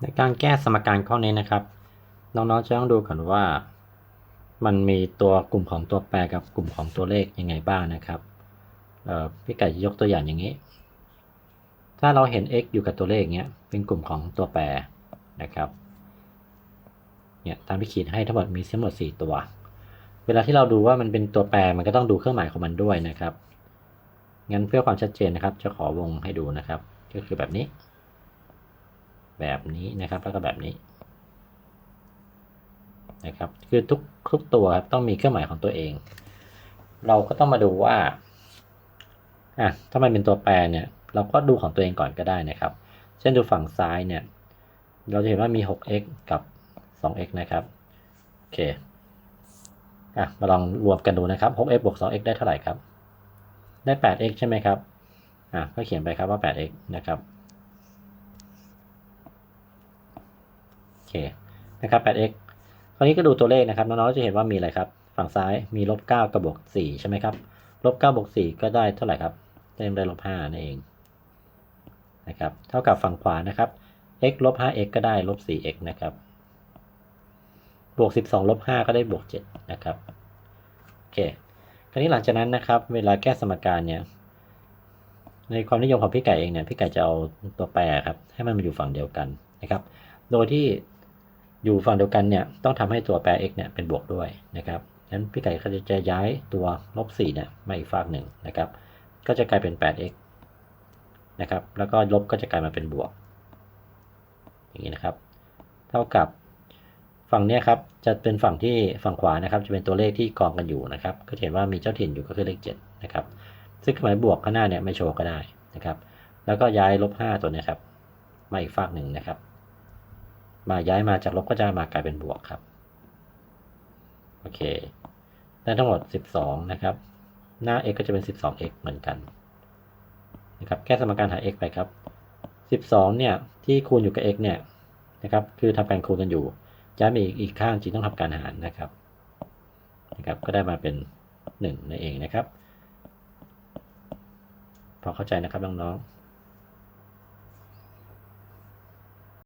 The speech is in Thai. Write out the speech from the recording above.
ในการแก้สมการข้อนี้นะครับ น้องๆจะต้องดูก่อนว่า มันมีตัวกลุ่มของตัวแปรกับกลุ่มของตัวเลขยังไงบ้างนะครับพี่ไก่จะยกตัวอย่างอย่างนี้ ถ้าเราเห็น x อยู่กับตัวเลขเนี้ยเป็นกลุ่มของตัวแปรนะครับเนี่ยตามที่ขีดให้ทั้งหมดมีทั้งหมด 4 ตัว เวลาที่เราดูว่ามันเป็นตัวแปรมันก็ต้องดูเครื่องหมายของมันด้วยนะครับงั้นเพื่อความชัดเจนนะครับ จะขอวงให้ดูนะครับ ก็คือแบบนี้ แบบนี้นะครับ แล้วก็แบบนี้นะครับ คือทุกทุกตัวครับต้องมีเครื่องหมายของตัวเอง เราก็ต้องมาดูว่าอะถ้ามันเป็นตัวแปรเนี่ย เราก็ดูของตัวเองก่อนก็ได้นะครับ เช่นดูฝั่งซ้ายเนี่ย เราจะเห็นว่ามี 6x กับ 2x นะครับ โอเค อะ มาลองรวมกันดูนะครับ 6x บวก 2x ได้เท่าไหร่ครับ ได้ 8x ใช่ไหมครับ อะ ก็เขียนไปครับว่า 8x นะครับ โอเค นะครับ 8x คราวนี้ก็ดูตัวเลขนะครับน้องๆจะเห็นว่ามีอะไรครับ ฝั่งซ้ายมีลบ9กับบวก4ใช่ไหมครับลบ9บวก4ก็ได้เท่าไหร่ครับได้ได้ลบ5นั่นเองนะครับเท่ากับฝั่งขวานะครับ x ลบ 5x ก็ได้ลบ 4x นะครับบวก 12ลบ5ก็ได้บวก7นะครับโอเคคราวนี้หลังจากนั้นนะครับ เวลาแก้สมการเนี่ยในความนิยมของพี่ไก่เองเนี่ยพี่ไก่จะเอาตัวแปรครับให้มันมาอยู่ฝั่งเดียวกันนะครับ โดยที่ อยู่ฝั่งเดียวกันเนี่ยต้องทำให้ตัวแปร x เนี่ยเป็นบวกด้วยนะครับงั้นพี่ไก่ก็จะย้ายตัวลบ4เนี่ยมาอีกฝั่งหนึ่งนะครับก็จะกลายเป็น 8x นะครับแล้วก็ลบก็จะกลายมาเป็นบวก อย่างนี้นะครับ เท่ากับฝั่งเนี้ยครับจะเป็นฝั่งที่ฝั่งขวานะครับ จะเป็นตัวเลขที่กองกันอยู่นะครับ ก็เห็นว่ามีเจ้าถิ่นอยู่ก็คือเลข7นะครับซึ่งหมายบวกข้างหน้าเนี่ยไม่โชว์ก็ได้นะครับ แล้วก็ย้ายลบ5ตัวเนี้ครับมาอีกฝั่งหนึ่งนะครับ มาย้ายมาจากลบก็จะมากลายเป็นบวกครับ โอเค ได้ทั้งหมด 12 นะครับ หน้า x ก็จะเป็น 12x เหมือนกันนะครับ แก้สมการหา x ไปครับ 12 เนี่ย ที่คูณอยู่กับ x เนี่ยนะครับ คือทำการคูณกันอยู่ ย้ายมาอีกอีกข้างจริงต้องทำการหารนะครับ นะครับ ก็ได้มาเป็น 1นั่นเองนะครับ พอเข้าใจนะครับน้องๆ